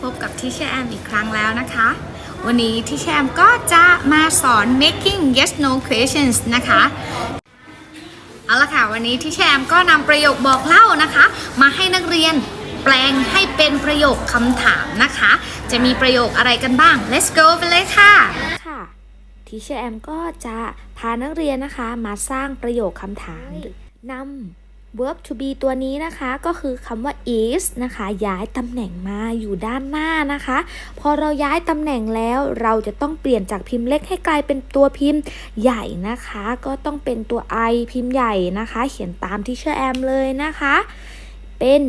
พบกับที่แชแอมอีกครั้งแล้วนะคะ วันนี้ที่แชแอมก็จะมาสอน making yes no questions นะคะ เอาละค่ะ วันนี้ที่แชมก็นำประโยคบอกเล่านะคะ มาให้นักเรียนแปลงให้เป็นประโยคคำถามนะคะ จะมีประโยคอะไรกันบ้าง let's go ไปเลยค่ะค่ะทีเชอร์แอมก็จะพานักเรียนนะคะมาสร้างประโยคคำถามนำ verb to be ตัวนี้นะคะก็คือคำว่า is นะคะ ย้ายตำแหน่งมาอยู่ด้านหน้านะคะ พอเราย้ายตำแหน่งแล้วเราจะต้องเปลี่ยนจากพิมพ์เล็กให้กลายเป็นตัวพิมพ์ใหญ่นะคะ ก็ต้องเป็นตัว i พิมพ์ใหญ่นะคะ เขียนตามที่เชอร์แอมเลยนะคะ เป็น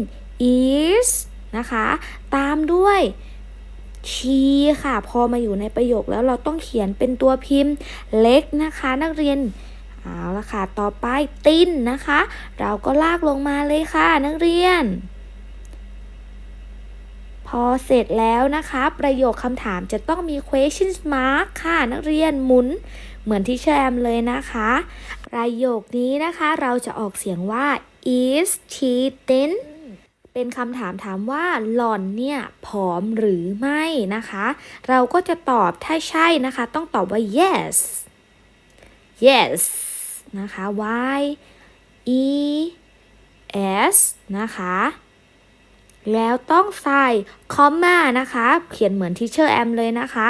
is นะคะ ตามด้วยชีค่ะ พอมาอยู่ในประโยคแล้วเราต้องเขียนเป็นตัวพิมพ์เล็กนะคะ นักเรียน เอาละค่ะ ต่อไปติ้นนะคะ เราก็ลากลงมาเลยค่ะ นักเรียน พอเสร็จแล้วนะคะ ประโยคคำถามจะต้องมี question mark ค่ะ นักเรียนหมุนเหมือนที่แชมเลยนะคะ ประโยคนี้นะคะ เราจะออกเสียงว่า is she thin เป็นคำถามถามว่าหล่อนเนี่ยผอมหรือไม่นะคะ เราก็จะตอบถ้าใช่นะคะ ต้องตอบว่า yes yes นะคะ y e s นะคะ แล้วต้องใส่ comma นะคะ เขียนเหมือนที่เชอร์แอมเลยนะคะ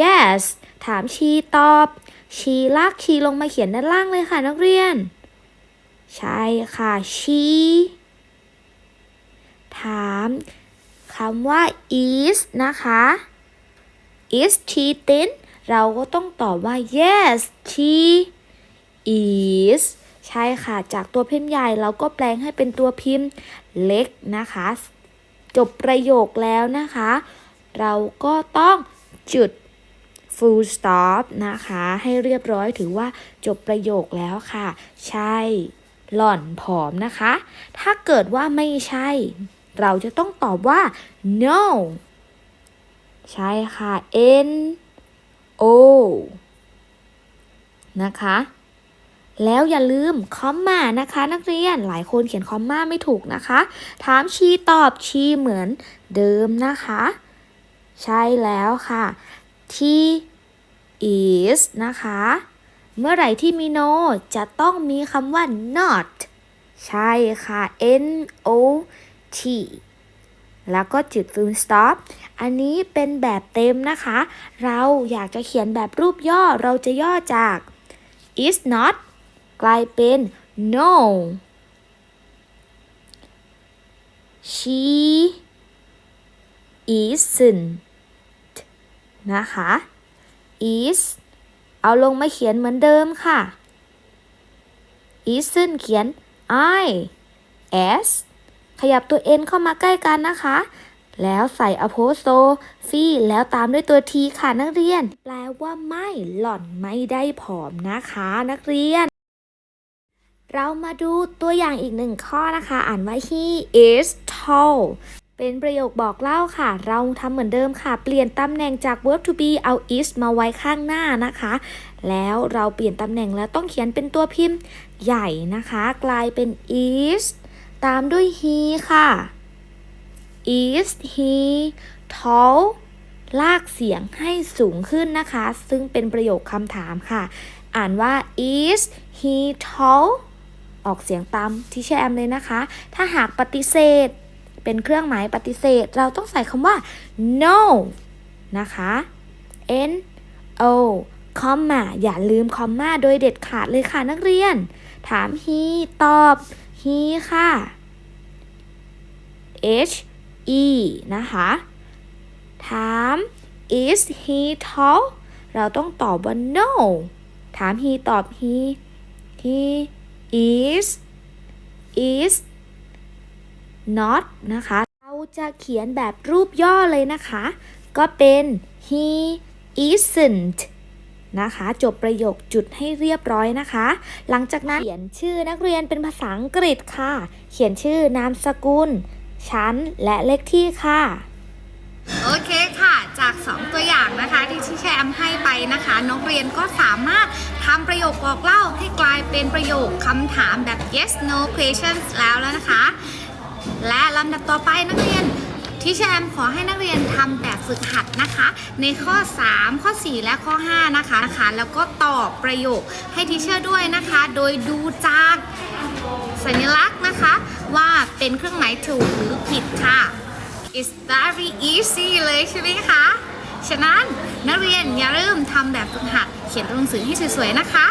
yes ถามชีตอบ ชีลากชีลงมาเขียนด้านล่างเลยค่ะนักเรียน ใช่ค่ะ she ถามคำว่า is นะคะ is she thin เราก็ต้องตอบว่า yes she is ใช่ค่ะ จากตัวพิมพ์ใหญ่เราก็แปลงให้เป็นตัวพิมพ์เล็กนะคะ จบประโยคแล้วนะคะ เราก็ต้องจุด full stop นะคะ ให้เรียบร้อยถือว่าจบประโยคแล้วค่ะ ใช่ หล่อนผอมนะคะ ถ้าเกิดว่าไม่ใช่ เราจะต้องตอบว่า no ใช่ค่ะ n o นะคะ แล้วอย่าลืมคอมมานะคะ นักเรียนหลายคนเขียนคอมมาไม่ถูกนะคะ ถามชีตอบชีเหมือนเดิมนะคะ ใช่แล้วค่ะ ที่ is นะคะ เมื่อไหร่ที่มี no จะต้องมีคำว่า not ใช่ค่ะ n o t แล้วก็จุด full stop อันนี้เป็นแบบเต็มนะคะ เราอยากจะเขียนแบบรูปย่อเราจะย่อจาก is not กลายเป็น no she isn't นะคะ is เอาลงมาเขียนเหมือนเดิมค่ะ isn't เขียน i s ขยับตัว n เข้ามาใกล้กันนะคะ แล้วใส่ apostrophe แล้วตามด้วยตัว t ค่ะนักเรียน แปลว่าไม่หล่อนไม่ได้ผอมนะคะ นักเรียน เรามาดูตัวอย่างอีกหนึ่งข้อนะคะ อ่านว่า he is tall เป็นประโยคบอกเล่าค่ะ เราทำเหมือนเดิมค่ะ เปลี่ยนตำแหน่งจาก verb to be เอา is มาไว้ข้างหน้านะคะ แล้วเราเปลี่ยนตำแหน่งแล้วต้องเขียนเป็นตัวพิมพ์ใหญ่นะคะ กลายเป็น is ตามด้วย he ค่ะ is he tall ลากเสียงให้สูงขึ้นนะคะ ซึ่งเป็นประโยคคำถามค่ะ อ่านว่า is he tall ออกเสียงตามที่เชอแอมเลยนะคะ ถ้าหากปฏิเสธ เป็นเครื่องหมายปฏิเสธ เราต้องใส่คำว่า no นะคะ n o คอมมาอย่าลืมคอมมาโดยเด็ดขาดเลยค่ะนักเรียน ถาม he ตอบ he ค่ะ h e นะคะ ถาม is he tall เราต้องตอบว่า no ถาม he ตอบ he he is is not นะคะ เราจะเขียนแบบรูปย่อเลยนะคะ ก็เป็น he isn't นะคะ จบประโยคจุดให้เรียบร้อยนะคะ หลังจากนั้นเขียนชื่อนักเรียนเป็นภาษาอังกฤษค่ะ เขียนชื่อนามสกุล ชั้น และเลขที่ค่ะ ค่ะ จาก 2 ตัวอย่างนะคะที่ที่แชมให้ไปนะคะนักเรียนก็สามารถทำประโยคบอกเล่าให้กลายเป็นประโยคคำถามแบบ yes no questions แล้วแล้วนะคะ และลำดับต่อไปนักเรียนที่แชมขอให้นักเรียนทำแบบฝึกหัดนะคะ ในข้อ 3 ข้อ 4 และข้อ 5 นะคะนะคะ แล้วก็ตอบประโยคให้ทีเชอร์ด้วยนะคะ โดยดูจากสัญลักษณ์นะคะ ว่าเป็นเครื่องหมายถูกหรือผิดค่ะ It's very easy เลยใช่ไหมคะ ฉะนั้นนักเรียนอย่าลืมทำแบบฝึกหัด เขียนตัวหนังสือให้สวยๆนะคะ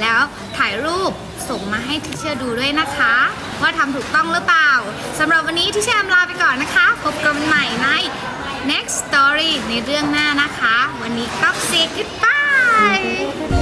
แล้วถ่ายรูปส่งมาให้ทิเชอร์ดูด้วยนะคะ ว่าทำถูกต้องหรือเปล่าสำหรับวันนี้ทิเชอร์ลาไปก่อนนะคะ พบกันใหม่ใน next story ในเรื่องหน้านะคะ วันนี้ต้อง say goodbye